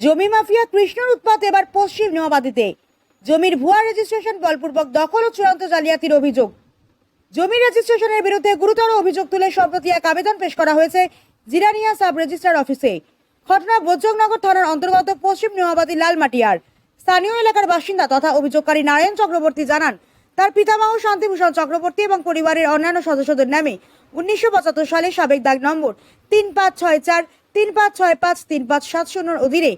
জমি মাফিয়া কৃষ্ণর উৎপাত এবার পশ্চিম নোয়াবাদীতে জমির ভুয়া রেজিস্ট্রেশন বলপূর্বক দখল ও চূড়ান্ত জালিয়াতির অভিযোগ। জমি রেজিস্ট্রেশনের বিরুদ্ধে গুরুতর অভিযোগ তুলে সম্প্রতি এক আবেদন পেশ করা হয়েছে জিরানিয়া সাব রেজিস্ট্রার অফিসে। ঘটনা বৈজকনগর থানার অন্তর্গত পশ্চিম নোয়াবাদী লালমাটিয়ার। স্থানীয় এলাকার বাসিন্দা তথা অভিযোগকারী নারায়ণ চক্রবর্তী জানান, তার পিতামহ শান্তিভূষণ চক্রবর্তী এবং পরিবারের অন্যান্য সদস্যদের নামে উনিশশো পঁচাত্তর সালে সাবেক দাগ নম্বর তিন পাঁচ ছয় চার তিন পাঁচ ছয় পাঁচ তিন পাঁচ সাত শূন্যর অধীনে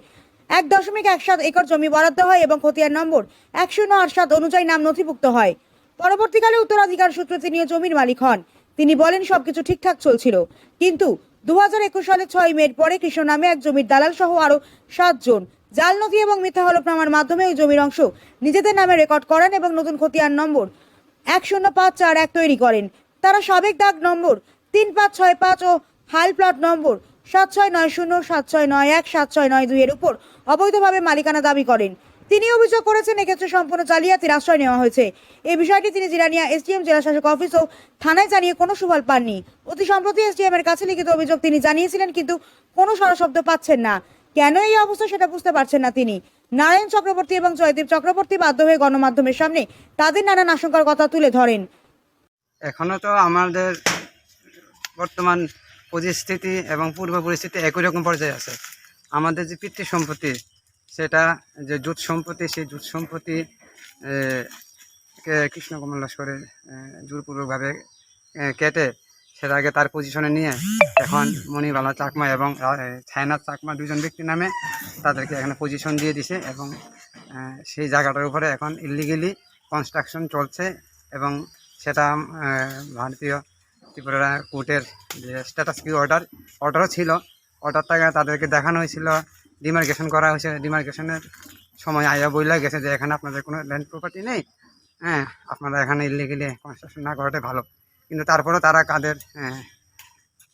এক দশমিক এক সাত একর জমি বরাদ্দ হয় এবং খতিয়ান নম্বর এক শূন্য আট সাত অনুযায়ী নাম নথিভুক্ত হয়। পরবর্তীকালে উত্তরাধিকার সূত্রে তিনি জমির মালিক হন। তিনি বলেন, সবকিছু ঠিকঠাক চলছিল। কিন্তু দু হাজার একুশ সালে ছয় মের পরে কৃষ্ণ নামে এক জমির দালাল সহ আরও সাতজন জাল নথি এবং মিথ্যা হলফনামার মাধ্যমে ওই জমির অংশ নিজেদের নামে রেকর্ড করেন এবং নতুন খতিয়ান নম্বর এক শূন্য পাঁচ চার এক তৈরি করেন। তারা সাবেক দাগ নম্বর তিন পাঁচ ছয় পাঁচ ও হাল প্লট নম্বর সাত ছয় নয় শূন্য সাত ছয় নয় এক সাত ছয় নয় দুইয়ের উপর অবৈধভাবে মালিকানা দাবি করেন। তিনি অভিযোগ করেছেন, এক্ষেত্রে সম্পূর্ণ জালিয়াতির আশ্রয় নেওয়া হয়েছে। এই বিষয়টি তিনি জিরানিয়া এসডিএম জেলা শাসক অফিস ও থানায় জানিয়ে কোনো সুফল পাননি। অতি সম্প্রতি এসডিএম এর কাছে লিখিত অভিযোগ তিনি জানিয়েছিলেন, কিন্তু কোনো সরশব্দ পাচ্ছেন না। কেন এই অবস্থা সেটা বুঝতে পারছেন না তিনি। নারায়ণ চক্রবর্তী এবং জয়দীপ চক্রবর্তী বাধ্য হয়ে গণমাধ্যমের সামনে তাদের নানান আশঙ্কার কথা তুলে ধরেন। এখনও তো আমাদের বর্তমান পরিস্থিতি এবং পূর্ব পরিস্থিতি একই রকম পর্যায়ে আছে। আমাদের যে পিতৃ সম্পত্তি, সেটা যে জুট সম্পত্তি, সেই জুট সম্পত্তি কৃষ্ণ কমল লস্করের জোরপূর্বকভাবে কেটে, সেটা আগে তার পজিশনে নিয়ে, এখন মণিবালা চাকমা এবং ছায়নাথ চাকমা দুজন ব্যক্তির নামে তাদেরকে এখানে পজিশন দিয়ে দিছে এবং সেই জায়গাটার উপরে এখন ইলিগেলি কনস্ট্রাকশন চলছে এবং সেটা ভারতীয় ত্রিপুরা কোর্টের যে স্ট্যাটাস কি অর্ডার অর্ডারও ছিল। অর্ডারটাকে তাদেরকে দেখানো হয়েছিল। ডিমার্কেশন করা হয়েছে। ডিমার্কেশনের সময় আয়া বইলা গেছে যে এখানে আপনাদের কোনো ল্যান্ড প্রপার্টি নেই। হ্যাঁ আপনারা এখানে ইলিগেলি কনস্ট্রাকশন না করাটাই ভালো। কিন্তু তারপরেও তারা কাদের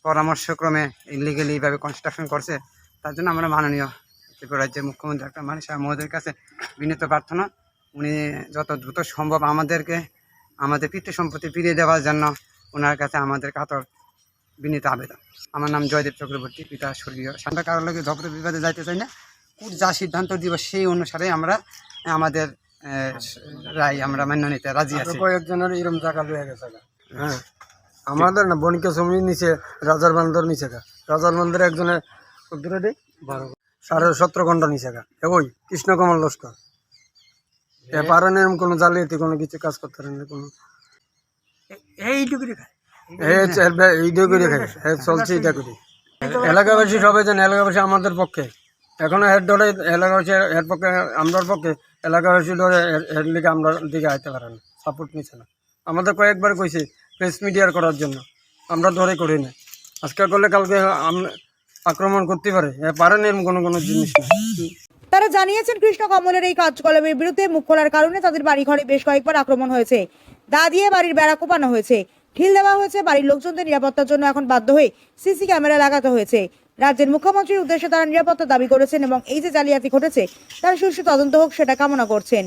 পরামর্শক্রমে ইলিগেলি এইভাবে কনস্ট্রাকশন করছে, তার জন্য আমরা মাননীয় ত্রিপুরা রাজ্যের মুখ্যমন্ত্রী মানিক শাহ মহোদয়ের কাছে বিনীত প্রার্থনা। উনি যত দ্রুত সম্ভব আমাদেরকে, আমাদের পিতৃ সম্পত্তি ফিরিয়ে দেওয়ার জন্য ওনার কাছে আমাদের কাতর বিনীত আবেদন। আমার নাম জয়দেব চক্রবর্তী পিতা স্বর্গীয় শান্তা কারোর লোকে ধপর বিবাদে যাইতে চাই না। কোর্ট যা সিদ্ধান্ত দিব সেই অনুসারে আমরা আমাদের রায় আমরা মান্য নিতে রাজি আছি। কয়েকজনের এরম জায়গা লয়ে গেছে হ্যাঁ। আমাদের না বনিকা জমি নিচে রাজার বান্দর নিচে রাজার বান্দর একজনের কত রে বারো সাড়ে সতেরো ঘণ্টা নিচে ওই কৃষ্ণকমল লস্কর। এ পারেন এরম কোনো জালিয়াতি কোনো কিছু কাজ করতে পারেন কোনো এলাকাবাসী সবাই জানে, এলাকাবাসী আমাদের পক্ষে। এখনও হেড ধরে এলাকাবাসী, এর পক্ষে, আমরার পক্ষে এলাকাবাসী ধরে এর- লিগে আমরা দিকে আইতে পারে না সাপোর্ট নিচ্ছে না। আমাদের কয়েকবার কইছে প্রেস মিডিয়ার করার জন্য। আমরা ধরে করি না। আজকে করলে কালকে আক্রমণ করতে পারে। এ পারে এরকম কোনো কোনো জিনিস না। তারা জানিয়েছেন, কৃষ্ণ কমলের এই কার্যকলাপের বিরুদ্ধে মুখ খোলার কারণে তাদের বাড়ি ঘরে বেশ কয়েকবার আক্রমণ হয়েছে। দা দিয়ে বাড়ির বেড়া কোপানো হয়েছে। ঢিল দেওয়া হয়েছে, বাড়ির লোকজনদের নিরাপত্তার জন্য এখন বাধ্য হয়ে সিসি ক্যামেরা লাগাতে হয়েছে। রাজ্যের মুখ্যমন্ত্রীর উদ্দেশ্যে তারা নিরাপত্তা দাবি করেছেন এবং এই যে জালিয়াতি ঘটেছে, তার সুষ্ঠু তদন্ত হোক সেটা কামনা করছেন।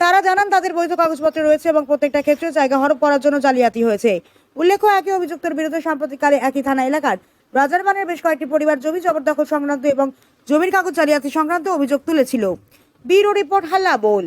তারা জানান, তাদের বৈধ কাগজপত্র রয়েছে এবং প্রত্যেকটা ক্ষেত্রে জায়গা হরপ করার জন্য জালিয়াতি হয়েছে। উল্লেখ্য, একই অভিযুক্তের বিরুদ্ধে সাম্প্রতিককালে একই থানা এলাকার রাজারবানের বেশ কয়েকটি পরিবার জমি জবরদখল সংক্রান্ত এবং জমির কাগজ জালিয়াতি সংক্রান্ত অভিযোগ তুলেছিল। ব্যুরো রিপোর্ট হাল্লা বোল।